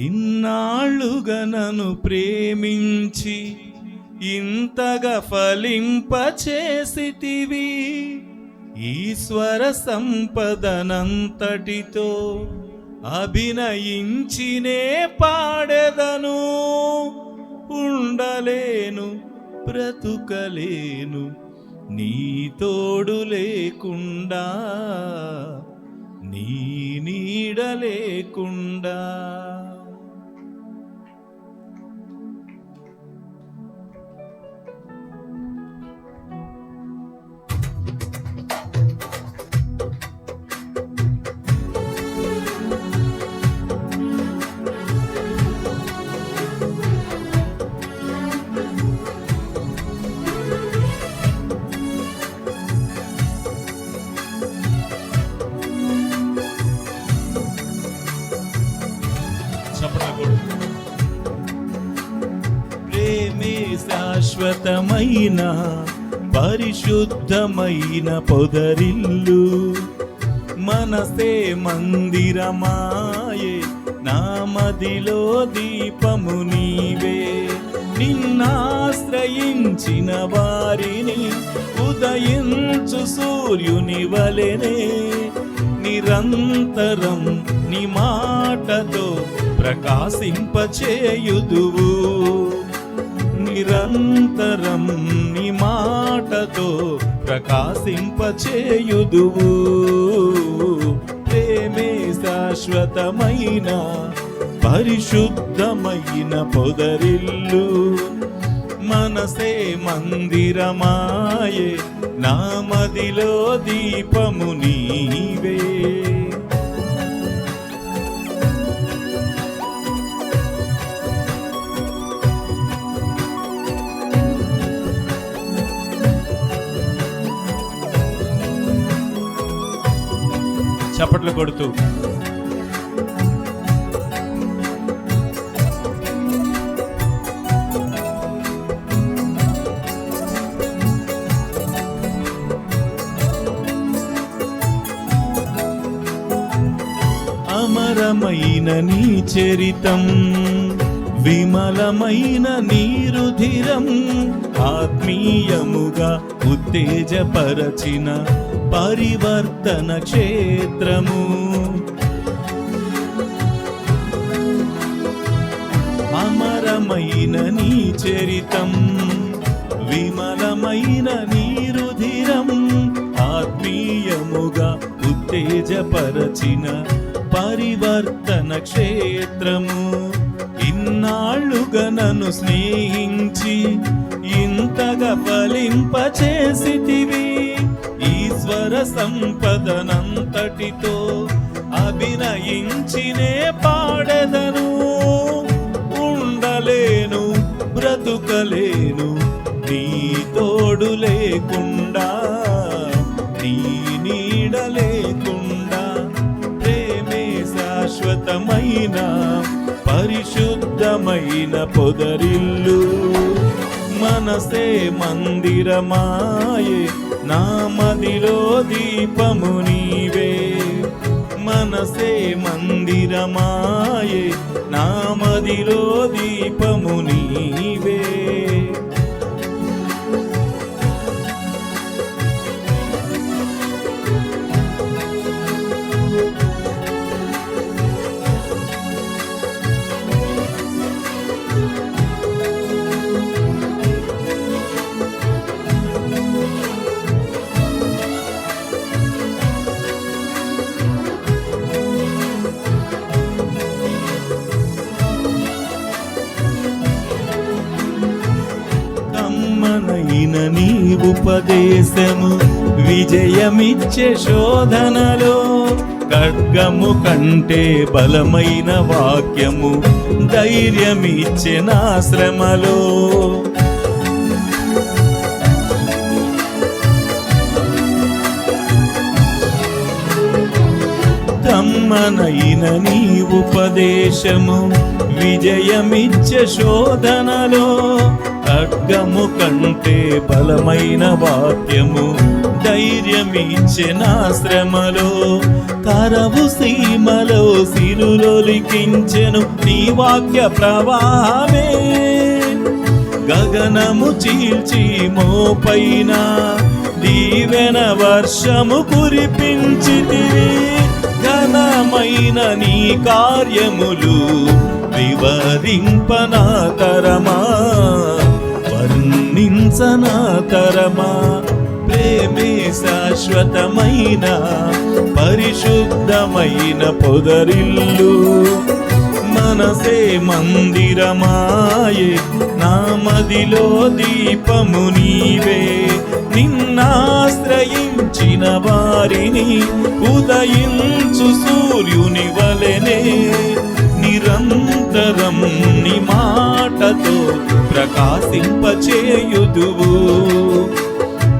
ఇన్నాళ్ళుగా నన్ను ప్రేమించి ఇంతగా ఫలింపచేసితివి. ఈశ్వర సంపదనంతటితో అభినయించినే పాడెదను. ఉండలేను బ్రతుకలేను నీ తోడు లేకుండా నీ నీడ లేకుండా. శాశ్వతమైన పరిశుద్ధమైన పొదరిల్లు. మనసే మందిరమాయే నామదిలో దీపము నీవే. నిన్నాశ్రయించిన వారిని ఉదయించు సూర్యుని వలెనే. నిరంతరం నీ మాటతో ప్రకాశింపచేయుదువు. నిరంతరం నీ మాటతో ప్రకాశింపచేయుదువు. ప్రేమే శాశ్వతమైన పరిశుద్ధమైన పొదరిల్లు. మనసే మందిరమాయే నామదిలో దీపము నీ కొడుతూ అమరమైన నీ చరితం విమలమైన నీరుధిరం ఆత్మీయముగా ఉత్తేజపరచిన పరివర్తన క్షేత్రము. అమరమైన నీ చరితం విమలమైన నీరుధిరం ఆత్మీయముగా ఉత్తేజపరచిన పరివర్తన క్షేత్రము. ఇన్నాళ్ళుగా నన్ను స్నేహించి ఇంతగా ఫలింపచేసితివి. ఈశ్వర సంపదనంతటితో అభినయించినే పాడదను. ఉండలేను బ్రతుకలేను నీ తోడు లేకుండా నీ నీడ లేకుండా ప్రేమే శాశ్వతమైన పరిశుద్ధమైన పొదరిల్లు. మనసే మందిరమాయే నా మదిలో దీపము నీవే. మనసే మందిరమాయే. నా మదిలో దీపము నీవే. కమ్మనైన నీ ఉపదేశము విజయమిచ్చే శోధనలో ఖడ్గము కంటే బలమైన వాక్యము ధైర్యమిచ్చే నా శ్రమలో. తమ్మనైన నీ ఉపదేశము విజయమిచ్చే శోధనలో ఖడ్గము కంటే బలమైన వాక్యము ధైర్యమిచ్చే నా శ్రమలో కరవు సీమలో సిరులొలికించెను నీ వాక్య ప్రవాహమే. గగనము చీల్చి మోపైన దీవెన వర్షము కురిపించితివి. ఘనమైన నీ కార్యములు వివరింపనా తరమా. వర్ణించనా తరమా ప్రేమే శాశ్వతమైన పరిశుద్ధమైన పొదరిల్లు. మనసే మందిరమాయే నా మదిలో దీపము నీవే. నిన్నాశ్రయించిన వారిని ఉదయించు సూర్యుని వలెనే. నిరంతరం నీ మాటతో ప్రకాశింపచేయుదువు.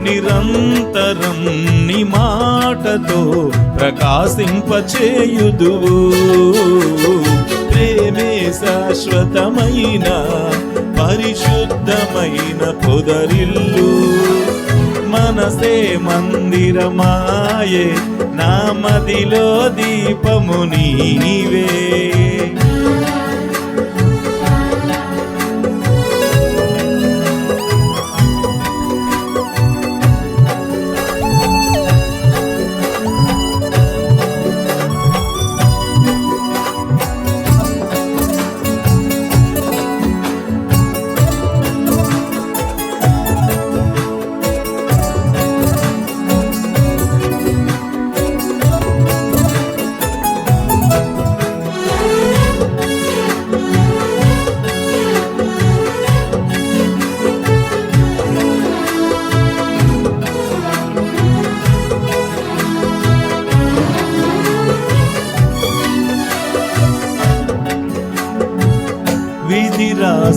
నిరంతరం నీ మాటతో ప్రకాశింపచేయుదువు. ప్రేమే శాశ్వతమైన పరిశుద్ధమైన పొదరిల్లు. మనసే మందిరమాయే నా మదిలో దీపము నీవే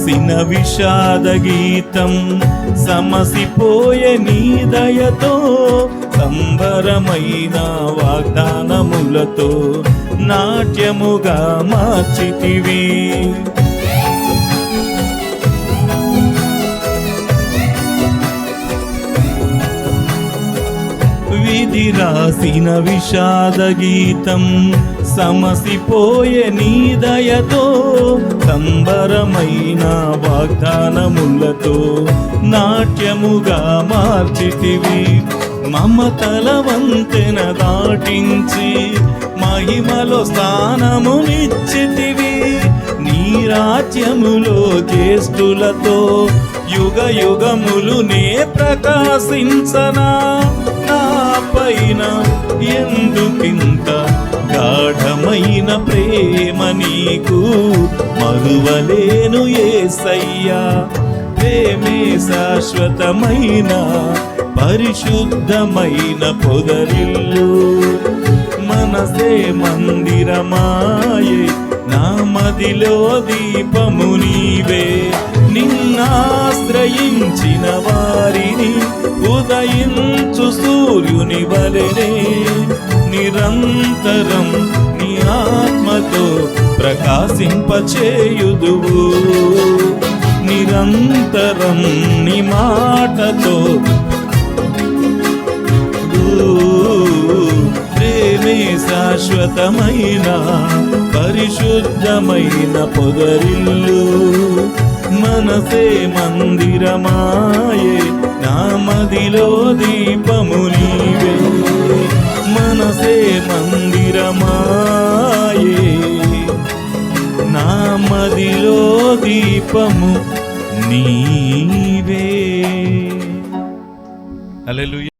రాసిన విషాద గీతం సమసిపోయే నీ దయతో సంబరమైన వాగ్దానములతో నాట్యముగా మార్చితివి. విధి రాసిన విషాద గీతం సమసిపోయే నీ దయతో సంబరమైన వాగ్దానములతో నాట్యముగా మార్చితివి. మమతల వంతెన దాటించి మహిమలో స్థానమునిచ్చితివి. నీ రాజ్యములో జ్యేష్ఠులతో యుగ యుగములు నే ప్రకాశించనా. నా పైన ఎందుకింత గాఢమైన ప్రేమ నీకు మరువలేను ఏసయ్యా ప్రేమే శాశ్వతమైన పరిశుద్ధమైన పొదరిల్లు. మనసే మందిరమాయే నా మదిలో దీపము నీవే. నిన్నాశ్రయించిన వారిని ఉదయించు సూర్యుని వలెనే. నిరంతరం నీ ఆత్మతో ప్రకాశింపచేయుదువు. నిరంతరం నీ మాటతో ప్రేమే శాశ్వతమైన పరిశుద్ధమైన పొదరిల్లు. మనసే మందిరమాయే నా మదిలో దీపము నీవే హల్లెలూయా